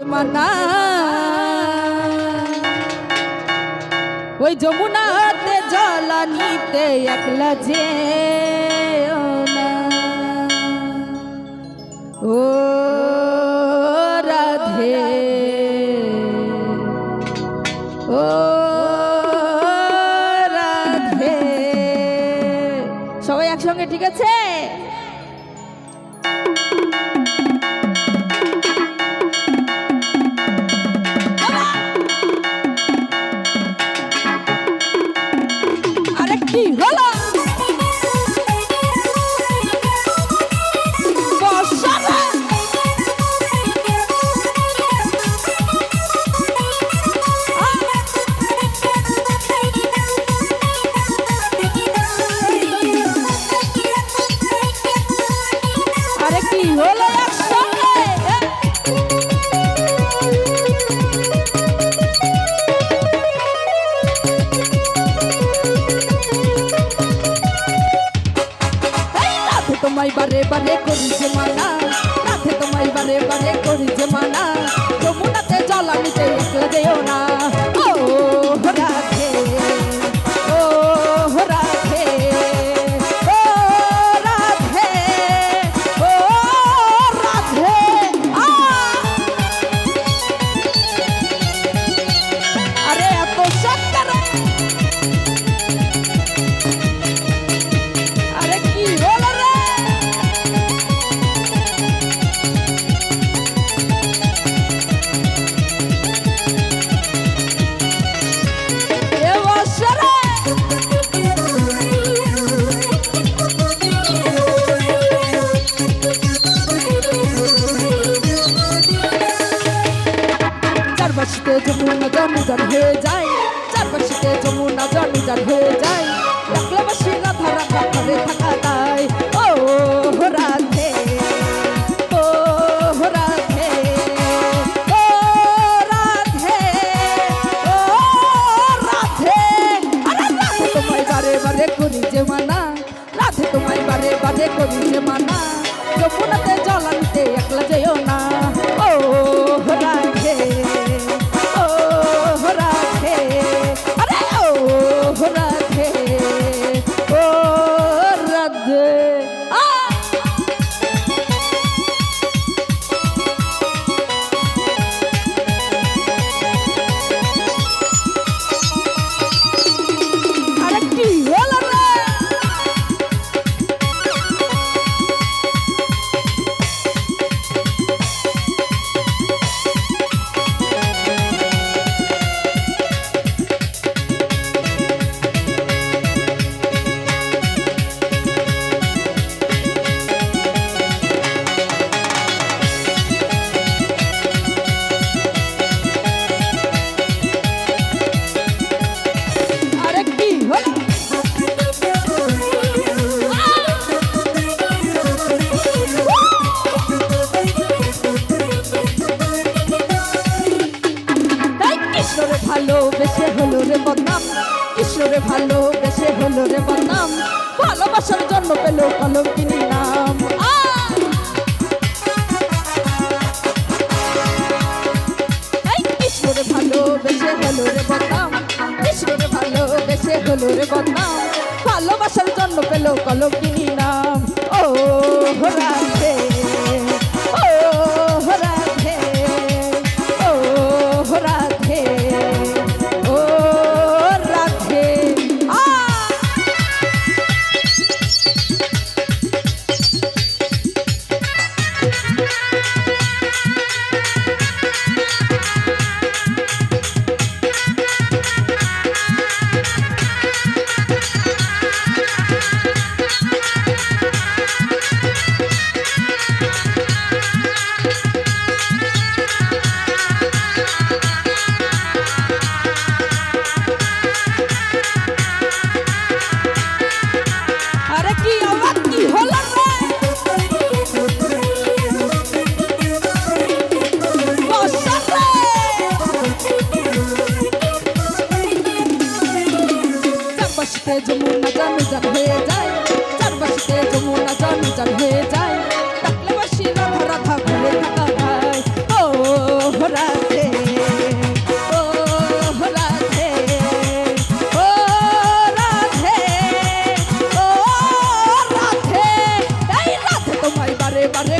মানা ওই যমুনাতে জলা নিতে একলা যে ও রাধে। ও রাধে। সবাই একসঙ্গে, ঠিক আছে? আরেকটি হলো বারে বারে করি যে মানা রাধে তোমায় বারে বারে করি যে মানা যমুনাতে জল আনিতে একলা যেও না। জনজার হয়ে যায়। একলাবাসী রাধা রাধা ঘরে থাকা। Woo! কৃষ্ণরে ভালোবেসে হলো রে বদনাম। ভালোবাসার জন্য পেল কলঙ্কিনী নাম। আ! এই কৃষ্ণরে ভালোবেসে হলো রে বদনাম। কৃষ্ণরে ভালোবেসে হলো রে বদনাম। ভালোবাসার জন্য পেল কলঙ্কিনী নাম। ও রাধে। চারপাশিতে যমুনা জানু জান হয়ে যায়। চারপাশিতে যমুনা জানু জান হয়ে যায়। ডাকলে বাসি রাধা রাধা ভুলে থাকা যায় ও রাধে ও রাধে ও রাধে ও রাধে। এই রাধে তোমায় বারে বারে